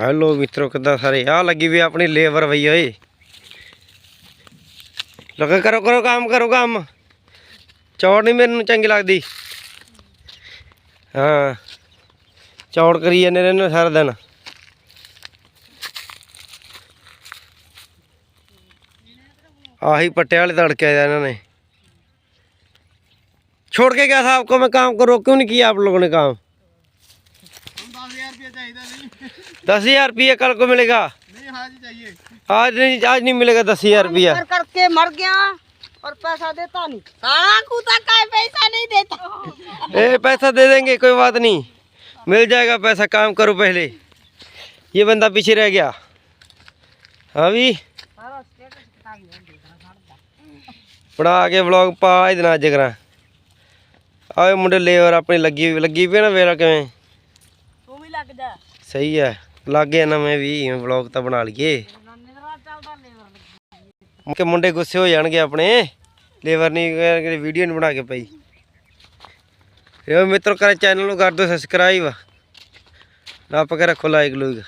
Hello ਮਿੱਤਰੋ ਕਿੱਦਾਂ ਸਾਰੇ ਆ ਲੱਗੀ ਵੀ ਆਪਣੀ ਲੇਬਰ ਬਈ ਓਏ ਲਗਾ ਕਰੋ ਕਰੋ ਕੰਮ ਕਰੋ ਕੰਮ ਚੌੜ ਨਹੀਂ ਮੈਨੂੰ ਚੰਗੀ ਲੱਗਦੀ ਹਾਂ ਚੌੜ ਕਰੀ ਜਾਂਦੇ ਰਹਿੰਦੇ ਸਾਰਾ ਦਿਨ ਆਹੀ ਪੱਟੇ ਵਾਲੇ ਤੜਕੇ ਆਇਆ ਇਹਨਾਂ ਨੇ छोड़ के गया था आपको मैं काम करो क्यों नहीं किया आप लोगों ने काम दस हज़ार रुपया कल को मिलेगा। नहीं आज चाहिए। आज नहीं आज नहीं मिलेगा दस हज़ार रुपया। करके मर गया और पैसा देता नहीं। कूदा का पैसा नहीं देता। ए पैसा दे देंगे कोई बात नहीं। मिल जाएगा पैसा काम करो पहले। ये बंदा पीछे रह गया। हाँ अभी बड़ा आगे ब्लॉग पा देना अज आए मुंडे ले और अपनी लगी लगी पे ना वेरा कि ਸਹੀ ਹੈ। ਲੱਗੇ ਨਵੇਂ ਵੀ ਵਲੌਗ ਤਾਂ ਬਣਾ ਲਈਏ। ਕਿ ਮੁੰਡੇ ਗੁੱਸੇ ਹੋ ਜਾਣਗੇ ਆਪਣੇ। ਲੇਵਰ ਨਹੀਂ ਵੀਡੀਓ ਨਹੀਂ ਬਣਾ ਕੇ ਪਈ। ਇਹ ਮਿੱਤਰ ਕਰ ਚੈਨਲ ਨੂੰ ਕਰ ਦਿਓ ਸਬਸਕ੍ਰਾਈਬ ਨਾ ਪਕੇ ਰੱਖੋ ਲਾਈਕ ਲੂਈਕ